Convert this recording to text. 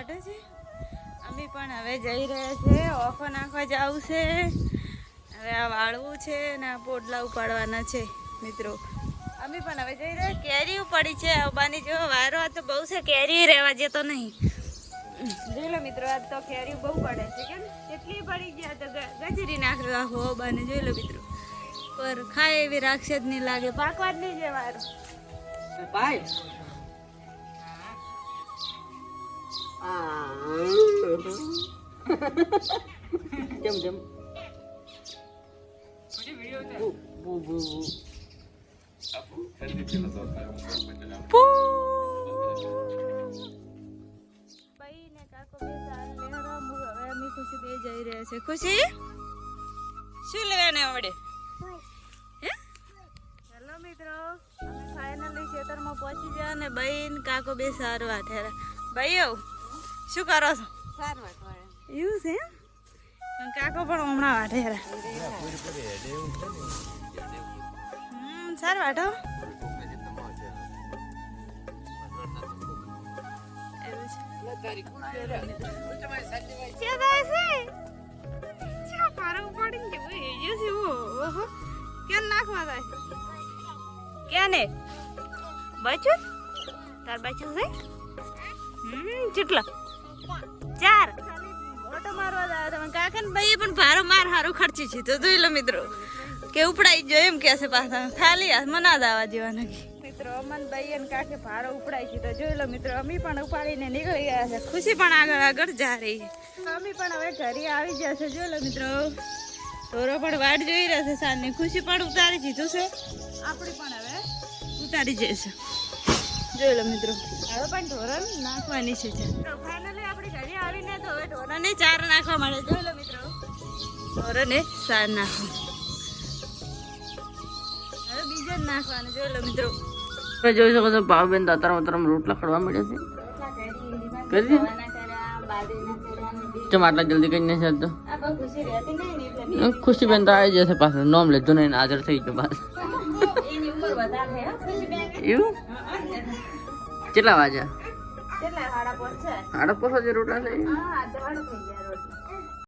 વાટે છે અમે પણ હવે જઈ રહ્યા છે. ઓફો નાખવા જવું છે. હવે આ વાળવું છે અને આ પોડલા ઉપાડવાના છે, મિત્રો. અમે પણ હવે જઈ રહ્યા. કેરી પડી છે, અબાની જો વારો. આ તો બહુ છે, કેરી રહેવા જતો નહીં. જોઈ લો મિત્રો આજ તો કેરી બહુ પડે છે, કેમ? કેટલી પડી ગયા તો ગજરી નાખી રાખો અબાને, જોઈ લો મિત્રો. પર ખાય એવી રાખશે જ નહીં લાગે. પાકવા જ નહીં છે વારો કેમ કેમ ખુશી બે જઈ રહ્યા છે. ખુશી? શું લેવાને આવડે? હે? હેલો મિત્રો. અમે ફાઇનલી ખેતરમાં પહોંચી ગયા અને બહેન કાકો બે સારવા ભાઈ ભાઈઓ શું કરો છો? એવું છે કાકો પણ હમણાં વાઢેરા હમ સારું વાઢો એવું છે ક્યાં જાય છે ચા પારો ઉપાડીને જવું છે. ઓ ઓહો ક્યાં નાખવા જાય ક્યાં ને બચ્યું? તાર બચ્યું છે? હમ કેટલા તમે કાકા ભાઈ પણ ભારો માર હારું ખર્ચી છે. તો જોઈ લો મિત્રો, કે ઉપડાઈ જો એમ કે પાછા. ખાલી હાથ મના દાવા જેવા નથી. મિત્રો, અમન ભાઈ અને કાકે ભારો ઉપડાય છે. તો જોઈ લો મિત્રો, અમે પણ ઉપાડીને નીકળી ગયા છે. ખુશી પણ આગળ આગળ જા રહી અમે પણ હવે ઘરે આવી ગયા છે. જોઈ લો મિત્રો ઢોરો પણ વાટ જોઈ રહ્યા છે સાંજની. ખુશી પણ ઉતારી દીધું છે. આપણે પણ હવે ઉતારી જઈશું. જોઈ લો મિત્રો. હવે પણ ઢોરણ નાખવાની છે તો ફાઇનલી આપણે ઘરે આવીને તો હવે ઢોરણને ચાર નાખવા મળે જોઈ લો મિત્રો. ઢોરણને ચાર નાખવા. હવે બીજે જ નાખવાનું. જોઈ લો મિત્રો. તમે જોઈ શકો છો ભાવબેન દાતારામાં તરમ રોટલા ખડવા મળ્યા છે. કરી દીધું? ચમ આટલા જલ્દી કઈ નથી ચાલતો ખુશી રહેતી નહીં ને એટલે ખુશીબેન તો આવી જશે પાછળ. નોમ લીધું નહીં ને હાજર થઈ ગયો પાછળ. એવું? કેટલા વાગ્યા? કેટલા સાડા પાંચ વાગે રોટલા લઈ